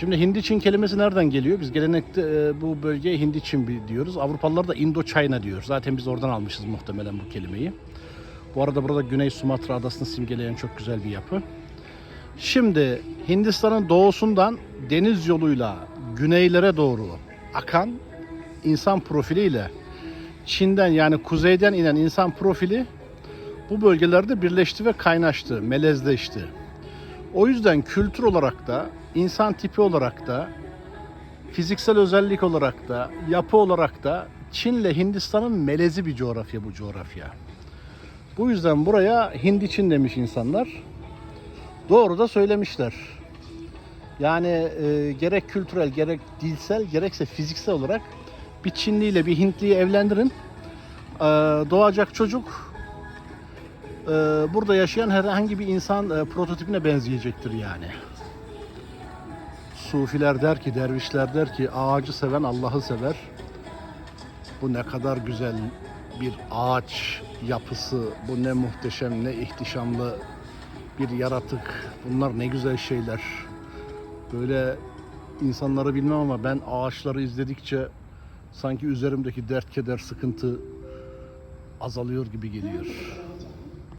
Şimdi Hindi Çin kelimesi nereden geliyor? Biz gelenekte e, bu bölgeye Hindi Çin diyoruz. Avrupalılar da Indo China diyor. Zaten biz oradan almışız muhtemelen bu kelimeyi. Bu arada burada Güney Sumatra adasını simgeleyen çok güzel bir yapı. Şimdi Hindistan'ın doğusundan deniz yoluyla güneylere doğru akan insan profiliyle Çin'den yani kuzeyden inen insan profili bu bölgelerde birleşti ve kaynaştı, melezleşti. O yüzden kültür olarak da, insan tipi olarak da, fiziksel özellik olarak da, yapı olarak da Çin'le Hindistan'ın melezi bir coğrafya bu coğrafya. Bu yüzden buraya Hindi Çin demiş insanlar. Doğru da söylemişler. Yani e, gerek kültürel, gerek dilsel, gerekse fiziksel olarak bir Çinli ile bir Hintliyi evlendirin. E, doğacak çocuk e, burada yaşayan herhangi bir insan e, prototipine benzeyecektir yani. Sufiler der ki, dervişler der ki ağacı seven Allah'ı sever. Bu ne kadar güzel bir ağaç yapısı, bu ne muhteşem, ne ihtişamlı bir yaratık. Bunlar ne güzel şeyler. Böyle insanları bilmem ama ben ağaçları izledikçe sanki üzerimdeki dert, keder, sıkıntı azalıyor gibi geliyor.